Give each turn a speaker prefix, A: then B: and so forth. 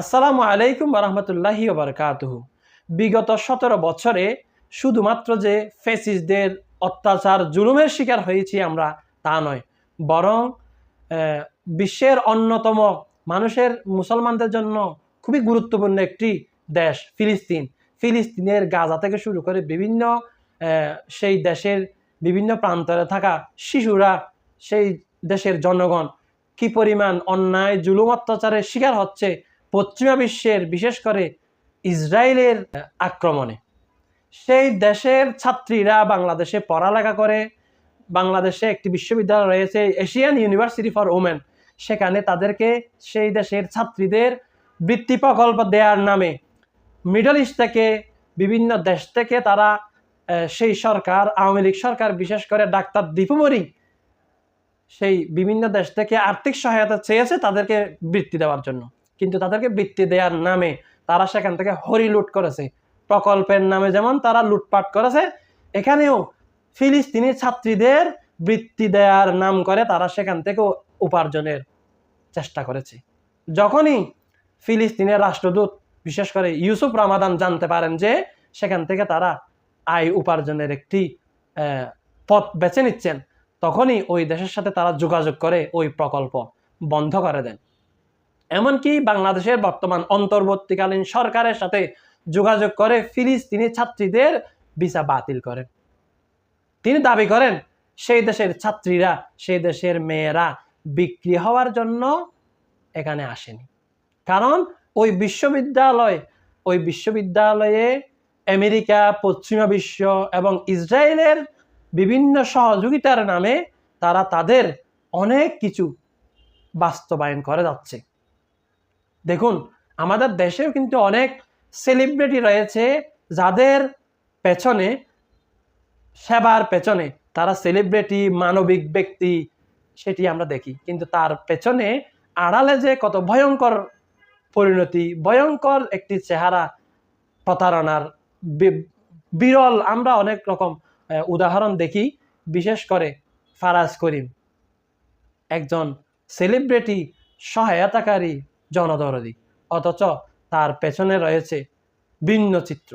A: আসসালামু আলাইকুম রহমতুল্লাহি বারকাতুহু বিগত সতেরো বছরে শুধুমাত্র যে ফেসিসদের অত্যাচার, জুলুমের শিকার হয়েছি আমরা তা নয়, বরং বিশ্বের অন্যতম মানুষের, মুসলমানদের জন্য খুবই গুরুত্বপূর্ণ একটি দেশ, ফিলিস্তিন। ফিলিস্তিনের গাজা থেকে শুরু করে বিভিন্ন সেই দেশের বিভিন্ন প্রান্তরে থাকা শিশুরা, সেই দেশের জনগণ কি পরিমাণ অন্যায়, জুলুম, অত্যাচারের শিকার হচ্ছে পশ্চিমা বিশ্বের, বিশেষ করে ইসরায়েলের আক্রমণে। সেই দেশের ছাত্রীরা বাংলাদেশে পড়ালেখা করে। বাংলাদেশে একটি বিশ্ববিদ্যালয় রয়েছে, এশিয়ান ইউনিভার্সিটি ফর ওমেন। সেখানে তাদেরকে সেই দেশের ছাত্রীদের বৃত্তি প্রকল্প দেওয়ার নামে মিডল ইস্ট থেকে বিভিন্ন দেশ থেকে তারা সেই সরকার, আওয়ামী লীগ সরকার, বিশেষ করে ডাক্তার দীপুমরি সেই বিভিন্ন দেশ থেকে আর্থিক সহায়তা চেয়েছে তাদেরকে বৃত্তি দেওয়ার জন্য। কিন্তু তাদেরকে বৃত্তি দেওয়ার নামে তারা সেখান থেকে হরি লুট করেছে। প্রকল্পের নামে যেমন তারা লুটপাট করেছে, এখানেও ফিলিস্তিনি ছাত্রীদের বৃত্তি দেওয়ার নাম করে তারা সেখান থেকে উপার্জনের চেষ্টা করেছে। যখনই ফিলিস্তিনের রাষ্ট্রদূত, বিশেষ করে ইউসুফ রামাদান জানতে পারেন যে সেখান থেকে তারা আয় উপার্জনের একটি পথ বেছে নিচ্ছেন, তখনই ওই দেশের সাথে তারা যোগাযোগ করে ওই প্রকল্প বন্ধ করে দেন। এমনকি বাংলাদেশের বর্তমান অন্তর্বর্তীকালীন সরকারের সাথে যোগাযোগ করে ফিলিস্তিনি ছাত্রীদের ভিসা বাতিল করেন। তিনি দাবি করেন, সেই দেশের ছাত্রীরা, সেই দেশের মেয়েরা বিক্রি হওয়ার জন্য এখানে আসেনি। কারণ ওই বিশ্ববিদ্যালয়, ওই বিশ্ববিদ্যালয়ে আমেরিকা, পশ্চিমা বিশ্ব এবং ইসরায়েলের বিভিন্ন সহযোগিতার নামে তারা তাদের অনেক কিছু বাস্তবায়ন করে যাচ্ছে। দেখুন, আমাদের দেশেও কিন্তু অনেক সেলিব্রিটি রয়েছে যাদের পেছনে, সেবার পেছনে তারা সেলিব্রিটি মানবিক ব্যক্তি সেটি আমরা দেখি। কিন্তু তার পেছনে আড়ালে যে কত ভয়ঙ্কর পরিণতি, ভয়ঙ্কর একটি চেহারা প্রতারণার বিরল আমরা অনেক রকম উদাহরণ দেখি। বিশেষ করে ফারাজ করিম, একজন সেলিব্রিটি সহায়তাকারী জনদরদি। অথচ তার পেছনে রয়েছে ভিন্ন চিত্র।